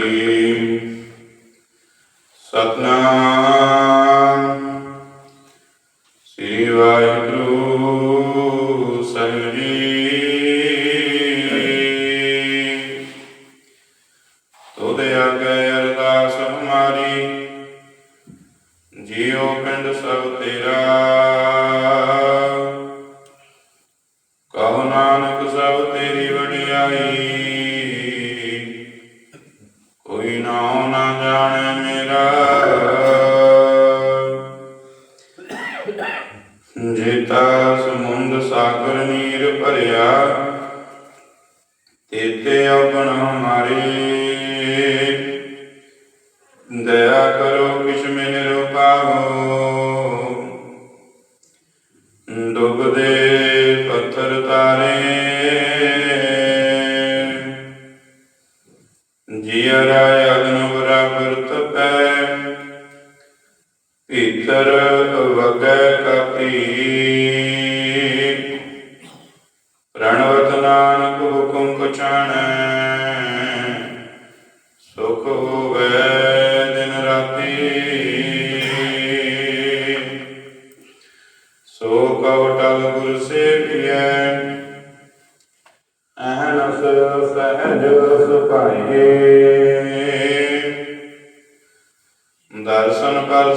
ਰਹੀਮ ਸ੍ਰੀ ਵਾਹਿਗੁਰੂ ਸਾਹਿਬ ਜੀ। ਤੋਦੇ ਆਗੇ ਅਰਦਾਸ ਹਮਾਰੀ ਜੀਉ ਪਿੰਡ ਸਭ ਤੇਰਾ। ਪੱਥਰ ਤਾਰੇ। ਜੀਅ ਰਾਏ ਅਜਰ ਸੁਖਾਏ ਦਰਸ਼ਨ ਕਰ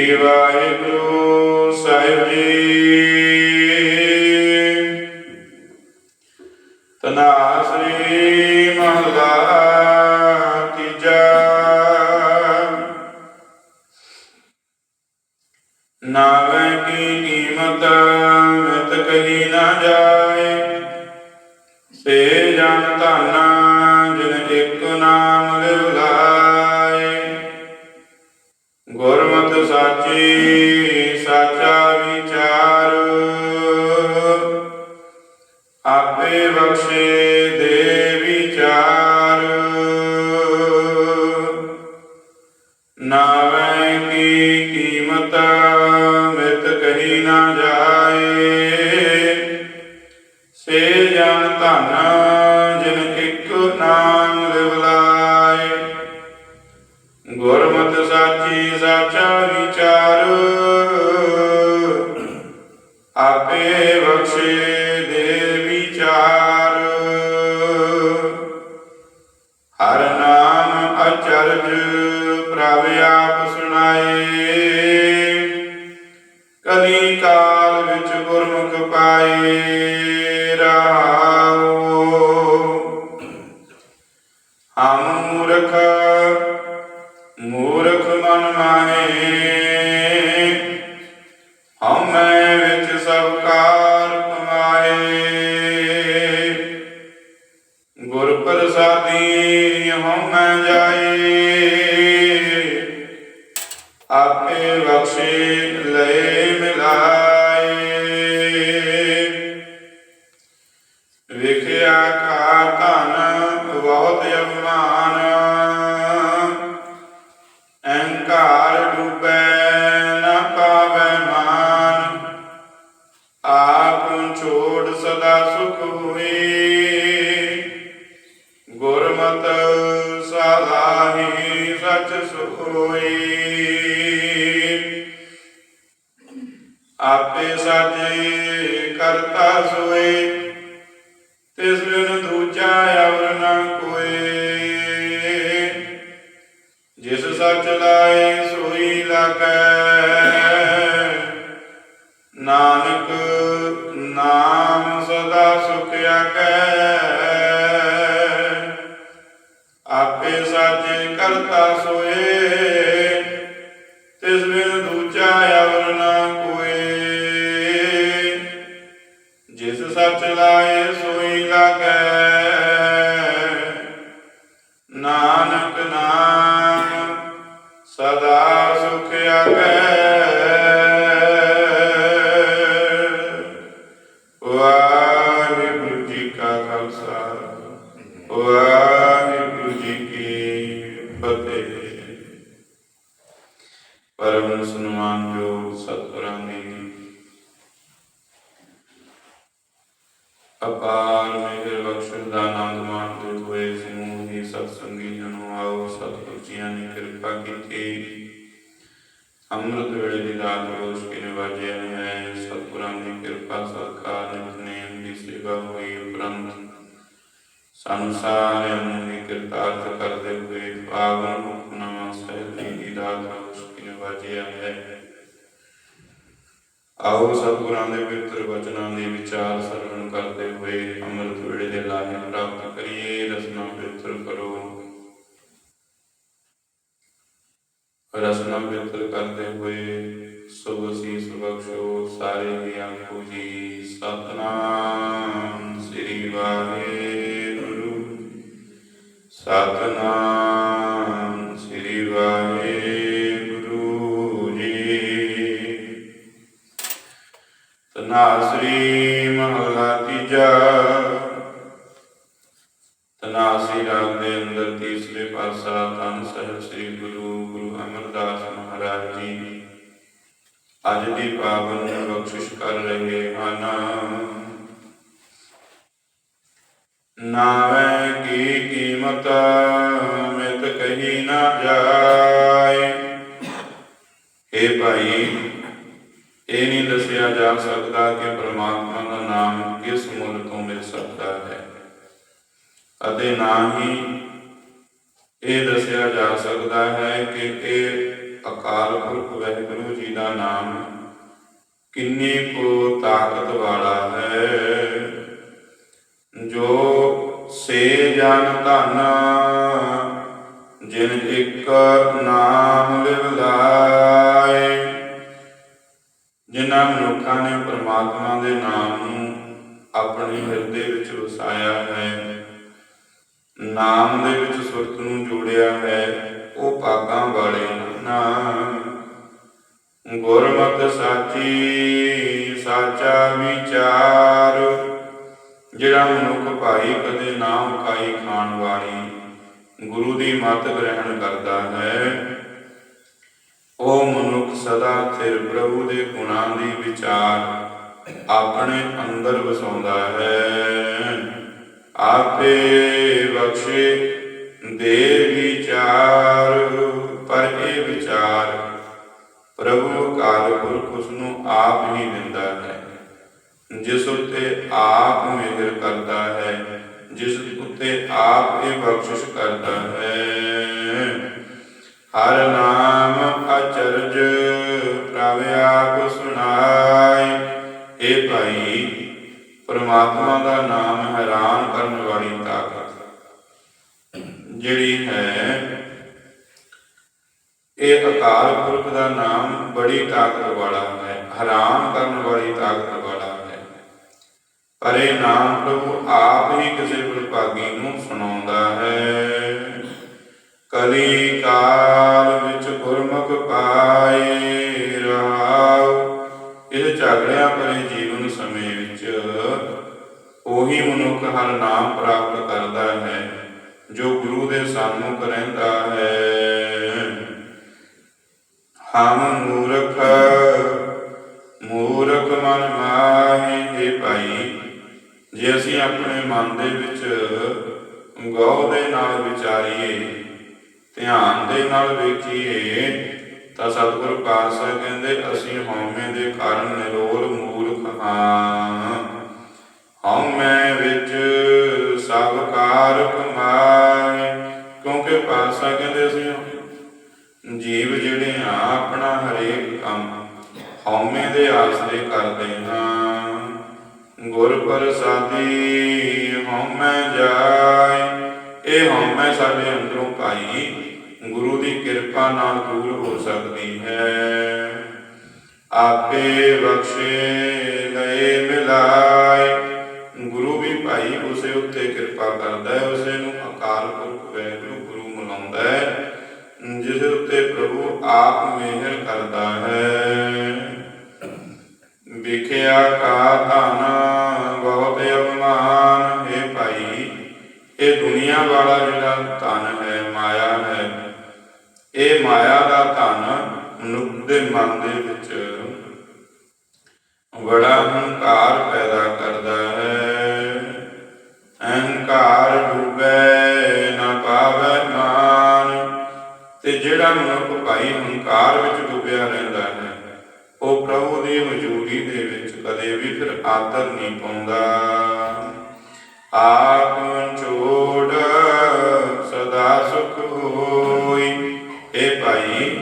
I Guru Sahib вивчити. ਅਚਰਜ ਪ੍ਰਭ ਆਪ ਸੁਣਾਏ। ਕਲੀ ਕਾਲ ਵਿੱਚ ਗੁਰਮੁਖ ਪਾਏ। Abhi Vakshi Lai Milai ਕਰਤਾ ਸੋਏ, ਤਿਸ ਬਿਨ ਦੂਜਾ ਅਵਰ ਨਾ ਕੋਏ। ਜਿਸ ਸੱਚ ਲਾਏ ਸੋਈ ਲਾਗੈ। ਨਾਨਕ ਨਾਮ ਸਦਾ ਸੁਖਿਆ ਕੈ ਕਿਰਪਾ ਅੰਮ੍ਰਿਤ ਵੇਲੇ ਦੀ ਰਾਤ ਰੋਜ਼ ਕੇ ਨਿਵਾਜਿਆ ਹੈ? ਸਤਿਗੁਰਾਂ ਦੀ ਕਿਰਪਾ, ਸਤਕਾਰ ਨਿਤਨੇਮ ਦੀ ਸੇਵਾ ਹੋਈ ਉਪਰੰਤ ਸਾਨੂੰ ਸਾਰਿਆਂ ਨੂੰ ਹੀ ਕਿਰਤਾਰਥ ਕਰਦੇ ਹੋਏ ਪਾਵਨ ਹੁਕਮਨਾਮਾ ਸਾਹਿਬ ਦੀ ਰਾਤ ਰੋਜ਼ ਕੇ ਨਿਵਾਜਿਆ ਹੈ? ਆਓ ਸਤਿਗੁਰਾਂ ਦੇ ਪਵਿੱਤਰ ਵਚਨਾਂ ਦੇ ਵਿਚਾਰ ਸਰਵਣ ਕਰਦੇ ਹੋਏ ਅੰਮ੍ਰਿਤ ਵੇਲੇ ਦੇ ਲਾਹੇ ਪ੍ਰਾਪਤ ਕਰੀਏ। ਰਸਨਾ ਪਵਿੱਤਰ ਕਰੋ। ਰਸਨਾ ਪਵਿੱਤਰ ਕਰਦੇ ਹੋਏ ਸੁਭ ਅਸੀਸ ਬਖਸ਼ੋ ਸਾਰੇ ਹੀ ਆਖੋ ਜੀ, ਸਤਨਾਮ ਸ੍ਰੀ ਵਾਹਿਗੁਰੂ। ਸਤਨਾਮ ਸ੍ਰੀ ਵਾਹਿਗੁਰੂ ਜੀ। ਤਨਾਸਰੀ ਮਹਲਾ ਤੀਜਾ ਤਨਾਸਰੀ ਰਾਗ ਦੇ ਅੰਦਰ ਤੀਸਰੇ ਪਾਸਾ ਧੰਨ ਸਾਹਿਬ ਸ੍ਰੀ ਗੁਰੂ ਗੁਰੂ ਅਮਰਦਾਸ ਮਹਾਰਾਜ ਜੀ। ਅੱਜ ਦੀ ਪਾਵਨ ਬਖਸ਼ਿਸ਼ ਕਰ ਰਹੇ ਹਨ ਨਾਵੇਂ ਕੀ ਕੀਮਤ ਮਿਤ ਕਹੀ ਨਾ ਜਾਏ। ਇਹ ਭਾਈ, ਇਹ ਨਹੀਂ ਦੱਸਿਆ ਜਾ ਸਕਦਾ ਕਿ ਪ੍ਰਮਾਤਮਾ ਦਾ ਨਾਮ ਕਿਸ ਮੁੱਲ ਤੋਂ ਮਿਲ ਸਕਦਾ ਹੈ। ਅਤੇ ਨਾ ਹੀ ਇਹ ਦੱਸਿਆ ਜਾ ਸਕਦਾ ਹੈ ਕਿ ਇਹ ਅਕਾਲ ਪੁਰਖ ਵਾਹਿਗੁਰੂ ਜੀ ਦਾ ਨਾਮ ਕਿੰਨੀ ਕੋ ਤਾਕਤ ਵਾਲਾ ਹੈ। ਜੋ ਸੇ ਜਨ ਧਨ, ਜਿਨ ਇੱਕ ਨਾਮ ਲਿਵ ਜਿਨ੍ਹਾਂ ਮਨੁੱਖਾਂ ਨੇ ਪ੍ਰਮਾਤਮਾ ਦੇ ਨਾਮ ਨੂੰ ਆਪਣੇ ਹਿਰਦੇ ਵਿੱਚ ਵਸਾਇਆ ਹੈ। ਨਾਮ ਦੇ ਵਿੱਚ ਸੁਰਤ ਨੂੰ ਜੋੜਿਆ ਹੈ, ਉਹ ਭਾਗਾਂ ਵਾਲੇ ਹਨ ਗੁਰਮਤਿ ਸਾਚੀ, ਸਾਚਾ ਵਿਚਾਰ। ਜਿਹੜਾ ਮਨੁੱਖ ਭਾਈ ਕਦੇ ਨਾ ਉਕਾਈ ਖਾਣ ਵਾਲੀ, ਗੁਰੂ ਦੀ ਮੱਤ ਗ੍ਰਹਿਣ ਕਰਦਾ ਹੈ, ਉਹ ਮਨੁੱਖ ਸਦਾ ਥਿਰ ਪ੍ਰਭੂ ਦੇ ਗੁਣਾਂ ਦੀ ਵਿਚਾਰ ਆਪਣੇ ਅੰਦਰ ਵਸਾਉਂਦਾ ਹੈ। ਆਪੇ ਬਖਸ਼ੇ, ਦੇ ਵਿਚਾਰ। ਪਰ ਇਹ ਵਿਚਾਰ ਪ੍ਰਭੂ ਕਾਲ ਪੁਰਖ ਉਸ ਨੂੰ ਆਪ ਹੀ ਦਿੰਦਾ ਹੈ। ਜਿਸ ਉਤੇ ਆਪ ਮਿਹਰ ਕਰਦਾ ਹੈ, ਜਿਸ ਉਤੇ ਆਪ ਇਹ ਬਖਸ਼ਿਸ਼ ਕਰਦਾ ਹੈ। ਹਰ ਨਾਮ ਅਚਰਜ, ਪ੍ਰਭ ਆਪ ਸੁਣਾਈ ਪ੍ਰਮਾਤਮਾ ਦਾ ਨਾਮ ਹੈਰਾਨ ਕਰਨ ਵਾਲੀ ਤਾਕਤ ਜਿਹੜੀ ਹੈ, ਇਹ ਅਕਾਲ ਪੁਰਖ ਦਾ ਨਾਮ ਬੜੀ ਤਾਕਤ ਵਾਲਾ ਹੈ, ਹੈਰਾਨ ਕਰਨ ਵਾਲੀ ਤਾਕਤ ਵਾਲਾ ਹੈ। ਪਰ ਇਹ ਨਾਮ ਪ੍ਰਭੂ ਆਪ ਹੀ ਕਿਸੇ ਵਿਭਾਗੀ ਨੂੰ ਸੁਣਾਉਂਦਾ ਹੈ। ਕਲੀ ਕਾਲ ਵਿੱਚ ਗੁਰਮੁਖ ਪਾਏ ਰਹਾਉ ਇਹ ਝਗੜਿਆਂ ਭਰੇ ਮਨੁੱਖ ਹਰ ਨਾਮ ਪ੍ਰਾਪਤ ਕਰਦਾ ਹੈ, ਜੋ ਗੁਰੂ ਦੇ ਸਾਹਮਣੇ ਰਹਿੰਦਾ ਹੈ। ਹਮ ਮੂਰਖ ਮੂਰਖ ਮਨ ਮਾਹੀ ਦੇ ਭਾਈ, ਜੇ ਅਸੀਂ ਆਪਣੇ ਮਨ ਦੇ ਵਿੱਚ ਗੌਰ ਦੇ ਨਾਲ ਵਿਚਾਰੀਏ, ਧਿਆਨ ਦੇ ਨਾਲ ਵੇਖੀਏ, ਤਾਂ ਸਤਿਗੁਰ ਪਾਤਸ਼ਾਹ ਕਹਿੰਦੇ, ਅਸੀਂ ਹਉਮੈ ਦੇ ਕਾਰਨ ਨਿਰੋਲ ਮੂਰਖ ਹਾਂ। ਹਉਮੈ ਵਿੱਚ ਸਭ ਕਾਰ ਕਮਾਏ, ਕਿਉਂਕਿ ਪਾਤਸ਼ਾਹ ਕਹਿੰਦੇ ਅਸੀਂ ਜੀਵ ਜਿਹੜੇ ਆ, ਆਪਣਾ ਹਰੇਕ ਕੰਮ ਹਉਮੈ ਦੇ ਆਸਰੇ ਕਰਦੇ ਹਾਂ। ਗੁਰ ਪ੍ਰਸਾਦੀ ਹਉਮੈ ਜਾਏ, ਇਹ ਹਉਮੈ ਸਾਡੇ ਅੰਦਰੋਂ ਭਾਈ ਗੁਰੂ ਦੀ ਕਿਰਪਾ ਨਾਲ ਦੂਰ ਹੋ ਸਕਦੀ ਹੈ। ਆਪੇ ਬਖਸ਼ੇ, ਲਏ ਮਿਲਾਏ ਭਾਈ ਉਸੇ ਉੱਤੇ ਕਿਰਪਾ ਕਰਦਾ ਹੈ, ਉਸੇ ਨੂੰ ਅਕਾਲ ਪੁਰਖ ਵੈਗੁਰੂ ਗੁਰੂ ਮਨਾਉਂਦਾ ਹੈ, ਜਿਸ ਉੱਤੇ ਪ੍ਰਭੂ ਆਪ ਮਿਹਰ ਕਰਦਾ ਹੈ। ਵਿਖਿਆ ਕਾ ਧਨ, ਬਹੁਤ ਅਭਮਾਨ, ਹੈ ਭਾਈ, ਇਹ ਦੁਨੀਆ ਵਾਲਾ ਜਿਹੜਾ ਧਨ ਹੈ, ਮਾਇਆ ਹੈ, ਇਹ ਮਾਇਆ ਦਾ ਧਨ ਮਨੁੱਖ ਦੇ ਮਨ ਦੇ ਵਿੱਚ ਬੜਾ ਹੰਕਾਰ ਪੈਦਾ ਕਰਦਾ ਅਹੰਕਾਰ ਡੁੱਬੇ ਨਾ ਪਾਵੇ ਮਾਨ ਤੇ ਜਿਹੜਾ ਮਨੁੱਖ ਭਾਈ ਹੰਕਾਰ ਵਿੱਚ ਡੁੱਬਿਆ ਰਹਿੰਦਾ ਹੈ, ਉਹ ਪ੍ਰਭੂ ਦੀ ਹਜ਼ੂਰੀ ਦੇ ਵਿੱਚ ਕਦੇ ਵੀ ਫਿਰ ਆਦਰ ਨਹੀਂ ਪਾਉਂਦਾ। ਆਪ ਛੋੜ ਸਦਾ ਸੁਖ ਹੋਈ। ਇਹ ਭਾਈ,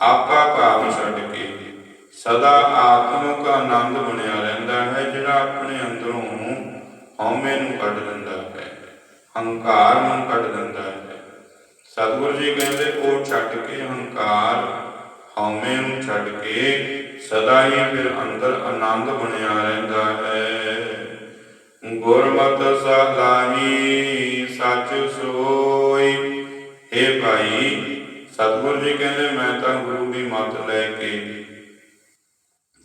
ਆਪਾ ਭਾਵ ਛੱਡ ਕੇ ਸਦਾ ਆਤਮਿਕ ਆਨੰਦ ਬਣਿਆ ਰਹਿੰਦਾ ਹੈ, ਜਿਹੜਾ ਆਪਣੇ ਅੰਦਰੋਂ ਹਉਮੈ ਨੂੰ ਕੱਢ ਦਿੰਦਾ ਹੈ, ਹੰਕਾਰ ਨੂੰ ਕੱਢ ਦਿੰਦਾ ਹੈ। ਸਤਿਗੁਰੂ ਜੀ ਕਹਿੰਦੇ, ਉਹ ਛੱਡ ਕੇ ਹੰਕਾਰ ਹਉਮੈ ਨੂੰ ਛੱਡ ਕੇ ਸਦਾ ਹੀ ਫਿਰ ਅੰਦਰ ਆਨੰਦ ਬਣਿਆ ਰਹਿੰਦਾ ਹੈ। ਗੁਰਮਤਿ ਸਲਾਹੀ ਸੱਚ ਸੋਈ। ਇਹ ਭਾਈ, ਸਤਿਗੁਰੂ ਜੀ ਕਹਿੰਦੇ, ਮੈਂ ਤਾਂ ਗੁਰੂ ਦੀ ਮੱਤ ਲੈ ਕੇ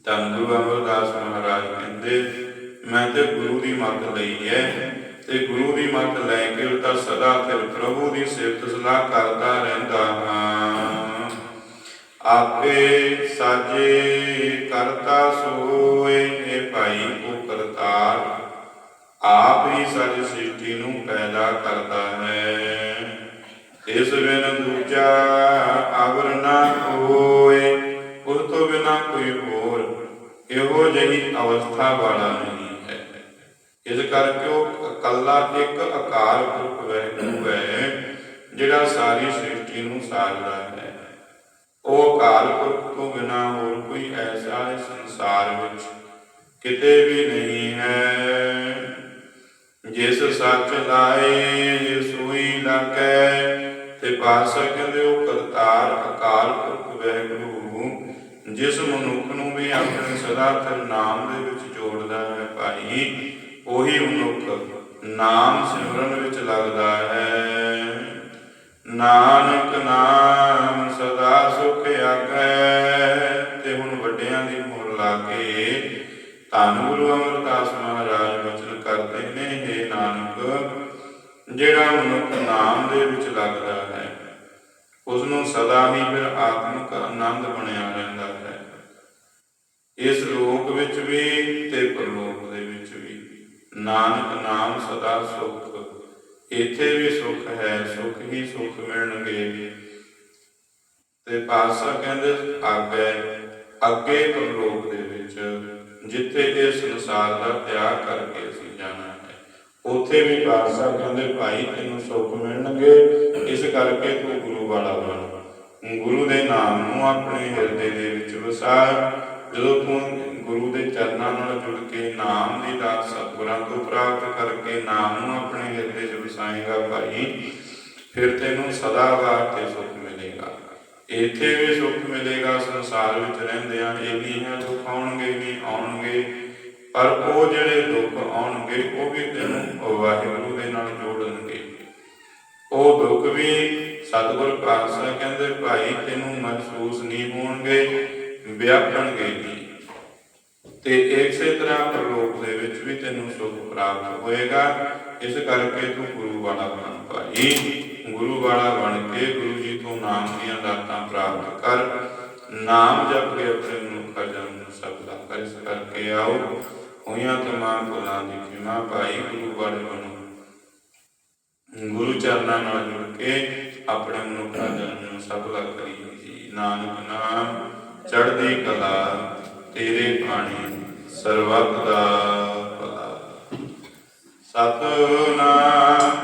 ਧੰਨ ਗੁਰੂ ਅਮਰਦਾਸ ਮਹਾਰਾਜ ਕਹਿੰਦੇ ਮੈਂ ਤੇ ਗੁਰੂ ਦੀ ਮੱਤ ਲਈ ਹੈ। ਤੇ ਗੁਰੂ ਦੀ ਮੱਤ ਲੈ ਕੇ ਤਾਂ ਸਦਾ ਫਿਰ ਪ੍ਰਭੂ ਦੀ ਸਿਫਤ ਸਲਾਹ ਕਰਦਾ ਰਹਿੰਦਾ ਹਾਂ। ਆਪੇ ਸਾਜੇ ਕਰਤਾ ਸੋਏ ਇਹ ਭਾਈ ਉਹ ਕਰਤਾਰ। ਆਪ ਹੀ ਸਾਰੀ ਸ੍ਰਿਸ਼ਟੀ ਨੂੰ ਪੈਦਾ ਕਰਦਾ ਹੈ। ਇਸ ਬਿਨ ਦੂਜਾ ਅਵਰ ਨਾ ਹੋਏ, ਉਸ ਤੋਂ ਬਿਨਾ ਕੋਈ ਹੋਰ ਇਹੋ ਜਿਹੀ ਅਵਸਥਾ ਵਾਲਾ ਨਹੀਂ। ਇਸ ਕਰਕੇ ਉਹ ਇਕੱਲਾ ਇੱਕ ਅਕਾਲ ਪੁਰਖ ਵੈਗੁਰੂ ਹੈ, ਜਿਹੜਾ ਸਾਰੀ ਸ੍ਰਿਸ਼ਟੀ ਨੂੰ ਸਾਜਦਾ ਹੈ। ਉਹ ਅਕਾਲ ਪੁਰਖ ਤੋਂ ਬਿਨਾ ਹੋਰ ਕੋਈ ਐਸਾ ਇਸ ਸੰਸਾਰ ਵਿੱਚ ਕਿਤੇ ਵੀ ਨਹੀਂ ਹੈ। ਜਿਸ ਸੱਚ ਲਾਏ ਸੋਈ ਲਾਗੈ, ਤੇ ਪਾਸਾ ਕਹਿੰਦੇ ਉਹ ਕਰਤਾਰ ਅਕਾਲ ਪੁਰਖ ਵੈਗੁਰੂ ਜਿਸ ਮਨੁੱਖ ਨੂੰ ਵੀ ਆਪਣੇ ਸਦਾ ਫਿਰ ਨਾਮ ਦੇ ਵਿੱਚ ਜੋੜਦਾ ਹੈ, ਭਾਈ। ਉਹੀ ਮਨੁੱਖ ਨਾਮ ਸਿਮਰਨ ਵਿੱਚ ਲੱਗਦਾ ਹੈ। ਨਾਨਕ ਨਾਮ ਸਦਾ ਸੁਖ ਆਗੈ ਤੇ ਹੁਣ ਵੱਡਿਆਂ ਦੀ ਮੋਹਰ ਲਾ ਕੇ ਧੰਨ ਗੁਰੂ ਅਮਰਦਾਸ ਮਹਾਰਾਜ ਵਚਨ ਕਰਦੇ ਨੇ हे ਨਾਨਕ, ਜਿਹੜਾ ਮਨੁੱਖ ਨਾਮ ਦੇ ਵਿੱਚ ਲੱਗਦਾ ਹੈ ਉਸ ਨੂੰ ਸਦਾ ਹੀ ਫਿਰ ਆਤਮਿਕ ਆਨੰਦ ਬਣਿਆ ਰਹਿੰਦਾ ਹੈ। ਇਸ ਲੋਕ ਵਿੱਚ ਵੀ ਤੇ ਪਰਲੋਕ ਨਾਨਕ ਨਾਮ ਸਦਾ ਸੁਖ ਇੱਥੇ ਵੀ ਸੁਖ ਹੈ, ਸੁਖ ਹੀ ਸੁਖ ਮਿਲਣਗੇ। ਤੇ ਪਾਸਾ ਕਹਿੰਦੇ ਅੱਗੇ ਅੱਗੇ ਪਰਲੋਕ ਦੇ ਵਿੱਚ, ਜਿੱਥੇ ਇਹ ਸੰਸਾਰ ਦਾ ਤਿਆਗ ਕਰਕੇ ਅਸੀਂ ਜਾਣਾ ਹੈ, ਉੱਥੇ ਵੀ ਪਾਤਸ਼ਾਹ ਕਹਿੰਦੇ, ਭਾਈ, ਤੈਨੂੰ ਸੁਖ ਮਿਲਣਗੇ, ਇਸ ਕਰਕੇ ਤੂੰ ਗੁਰੂ ਵਾਲਾ ਬਣ। ਗੁਰੂ ਦੇ ਨਾਮ ਨੂੰ ਆਪਣੇ ਹਿਰਦੇ ਦੇ ਵਿੱਚ ਵਸਾ। ਜਦੋਂ ਤੂੰ ਗੁਰੂ ਦੇ ਚਰਨਾਂ ਨਾਲ ਜੁੜ ਕੇ ਨਾਮ ਦੀ ਦਾਤ ਸਤਿਗੁਰਾਂ ਤੋਂ ਪ੍ਰਾਪਤ ਕਰਕੇ ਨਾਮ ਨੂੰ ਆਪਣੇ ਹਿਰਦੇ 'ਚ ਵਸਾਏਗਾ ਭਾਈ। ਫਿਰ ਤੈਨੂੰ ਸਦਾ ਵਾਸਤੇ ਸੁਖ ਮਿਲੇਗਾ। ਇੱਥੇ ਵੀ ਸੁਖ ਮਿਲੇਗਾ, ਸੰਸਾਰ ਵਿੱਚ ਰਹਿੰਦਿਆਂ ਇਹ ਨਹੀਂ ਹੈ, ਦੁੱਖ ਆਉਣਗੇ ਨਹੀਂ ਆਉਣਗੇ। ਪਰ ਉਹ ਜਿਹੜੇ ਦੁੱਖ ਆਉਣਗੇ, ਉਹ ਵੀ ਤੈਨੂੰ ਵਾਹਿਗੁਰੂ ਦੇ ਨਾਲ ਜੋੜਨਗੇ। ਉਹ ਦੁੱਖ ਵੀ ਸਤਿਗੁਰ ਪਾਤਸ਼ਾਹ ਕਹਿੰਦੇ, ਭਾਈ, ਤੈਨੂੰ ਮਹਿਸੂਸ ਨਹੀਂ ਹੋਣਗੇ, ਵਿਆਪਣਗੇ ਨਹੀਂ। ਤੇ ਇਸੇ ਤਰ੍ਹਾਂ ਪਰਲੋਕ ਦੇ ਵਿੱਚ ਵੀ ਤੈਨੂੰ ਸੁਖ ਪ੍ਰਾਪਤ ਹੋਏਗਾ। ਇਸ ਕਰਕੇ ਤੂੰ ਗੁਰੂ ਵਾਲਾ ਬਣ ਭਾਈ। ਗੁਰੂ ਵਾਲਾ ਬਣ ਕੇ ਗੁਰੂ ਜੀ ਤੋਂ ਨਾਮ ਦੀਆਂ ਦਾਤਾਂ ਪ੍ਰਾਪਤ ਕਰ। ਨਾਮ ਜਪ ਕੇ ਆਪਣੇ ਮਨੁੱਖਾ ਜਨਮ ਨੂੰ ਸਫਲਾ ਕਰ। ਇਸ ਕਰਕੇ ਆਓ ਹੋਈਆਂ ਤਮਾਮ ਭੁੱਲਾਂ ਦੀ ਖਿਮਾ ਭਾਈ ਗੁਰੂ ਵਾਲੇ ਬਣੋ। ਗੁਰੂ ਚਰਨਾਂ ਨਾਲ ਜੁੜ ਕੇ ਆਪਣੇ ਮਨੁੱਖਾ ਜਨਮ ਨੂੰ ਸਫਲਾ ਕਰੀਏ ਜੀ। ਨਾਨਕ ਨਾਮ ਚੜ੍ਹਦੀ ਕਲਾ ਤੇਰੇ ਪਾਣੀ ਸਰਬੱਤ ਦਾ ਭਲਾ। ਸਤਨਾਮ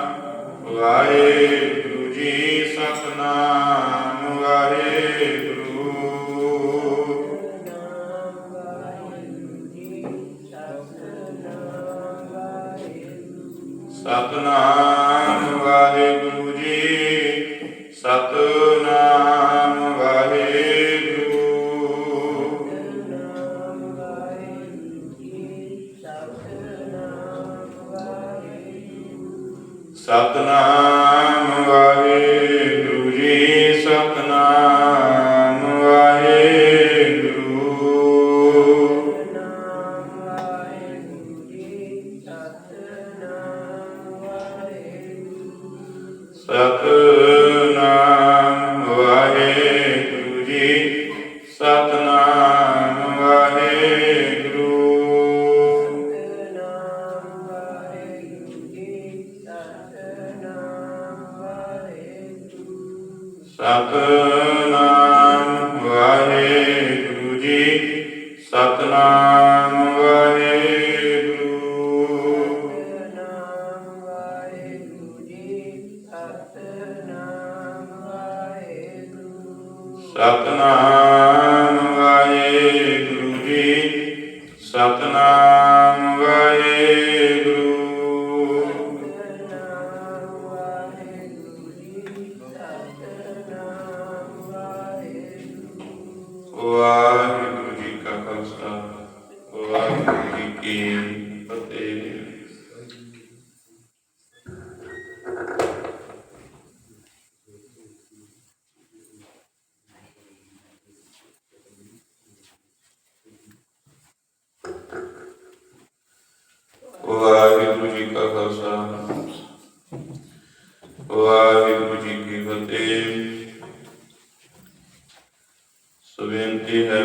ਵਾਹਿਗੁਰੂ ਜੀ ਸਤਨਾਮ ਵਾਹਿਗੁਰੂ। ਸਤਨਾਮ ਵਾਹਿਗੁਰੂ ਜੀ ਸਤਨਾਮ ਸਤਨਾਮ ਜੀ ਕੀ ਫਤਿਹ ਹੈ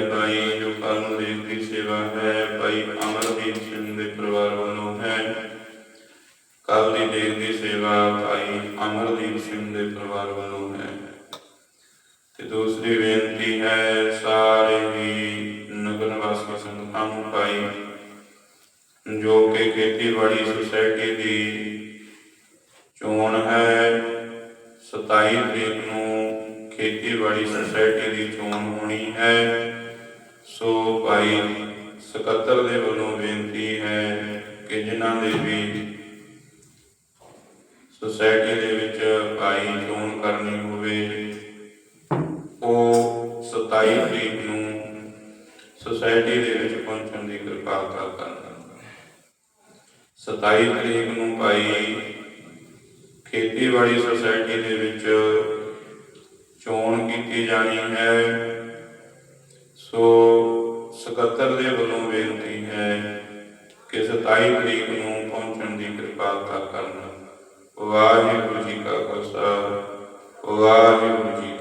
ਸੋ ਭਾਈ ਸਕੱਤਰ ਦੇ ਵੱਲੋਂ ਬੇਨਤੀ ਹੈ ਕਿ ਜਿਨ੍ਹਾਂ ਦੇ ਵੀ ਸੁਸਾਇਟੀ ਦੇ ਵਿੱਚ ਭਾਈ ਚੋਣ ਕਰਨੀ ਹੋਵੇ, ਉਹ 27 ਤਰੀਕ ਨੂੰ ਸੁਸਾਇਟੀ ਦੇ ਵਿੱਚ ਪਹੁੰਚਣ ਦੀ ਕਿਰਪਾਲਤਾ ਕਰਨਾ 27 ਤਰੀਕ ਨੂੰ ਭਾਈ ਖੇਤੀਬਾੜੀ ਸੁਸਾਇਟੀ ਦੇ ਵਿੱਚ ਚੋਣ ਕੀਤੀ ਜਾਣੀ ਹੈ। ਸੋ ਸਕੱਤਰ ਦੇ ਵੱਲੋਂ ਬੇਨਤੀ ਹੈ ਕਿ 27 ਤਰੀਕ ਨੂੰ ਪਹੁੰਚਣ ਦੀ ਕਿਰਪਾਲਤਾ ਕਰਨਾ। ਵਾਹਿਗੁਰੂ ਜੀ ਕਾ ਖਾਲਸਾ, ਵਾਹਿਗੁਰੂ ਜੀ